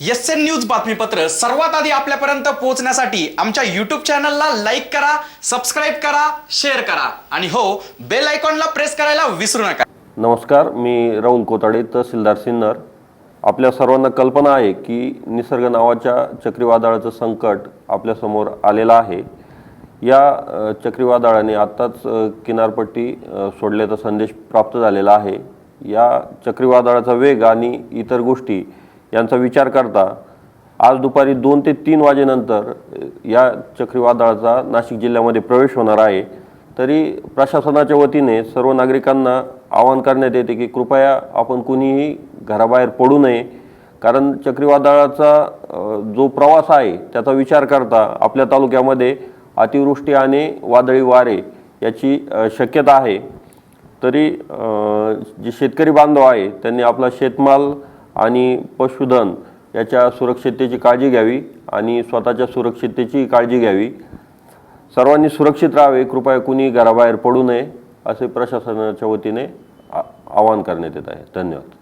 S N news बातमीपत्र सर्वात आधी आपल्यापर्यंत पोहोचण्यासाठी आमच्या युट्यूब चॅनलला लाईक करा सबस्क्राईब करा शेअर करा. आणि हो बेल आयकॉनला प्रेस करायला विसरू नका. नमस्कार मी राहुल कोताडे तहसीलदार सिन्नर. आपल्या सर्वांना कल्पना आहे की निसर्ग नावाच्या चक्रीवादळाचं संकट आपल्यासमोर आलेलं आहे. या चक्रीवादळाने आत्ताच किनारपट्टी सोडल्याचा संदेश प्राप्त झालेला आहे. या चक्रीवादळाचा वेग आणि इतर गोष्टी यांचा विचार करता आज दुपारी दोन ते तीन वाजेनंतर या चक्रीवादळाचा नाशिक जिल्ह्यामध्ये प्रवेश होणार आहे. तरी प्रशासनाच्या वतीने सर्व नागरिकांना आवाहन करण्यात येते की कृपया आपण कुणीही घराबाहेर पडू नये. कारण चक्रीवादळाचा जो प्रवास आहे त्याचा विचार करता आपल्या तालुक्यामध्ये अतिवृष्टी आणि वादळी वारे याची शक्यता आहे. तरी जे शेतकरी बांधव आहे त्यांनी आपला शेतमाल आणि पशुधन याच्या सुरक्षिततेची काळजी घ्यावी आणि स्वतःच्या सुरक्षिततेची काळजी घ्यावी. सर्वांनी सुरक्षित राहावे कृपया कुणी घराबाहेर पडू नये असे प्रशासनाच्या वतीने आ- आवाहन करण्यात येत आहे. धन्यवाद.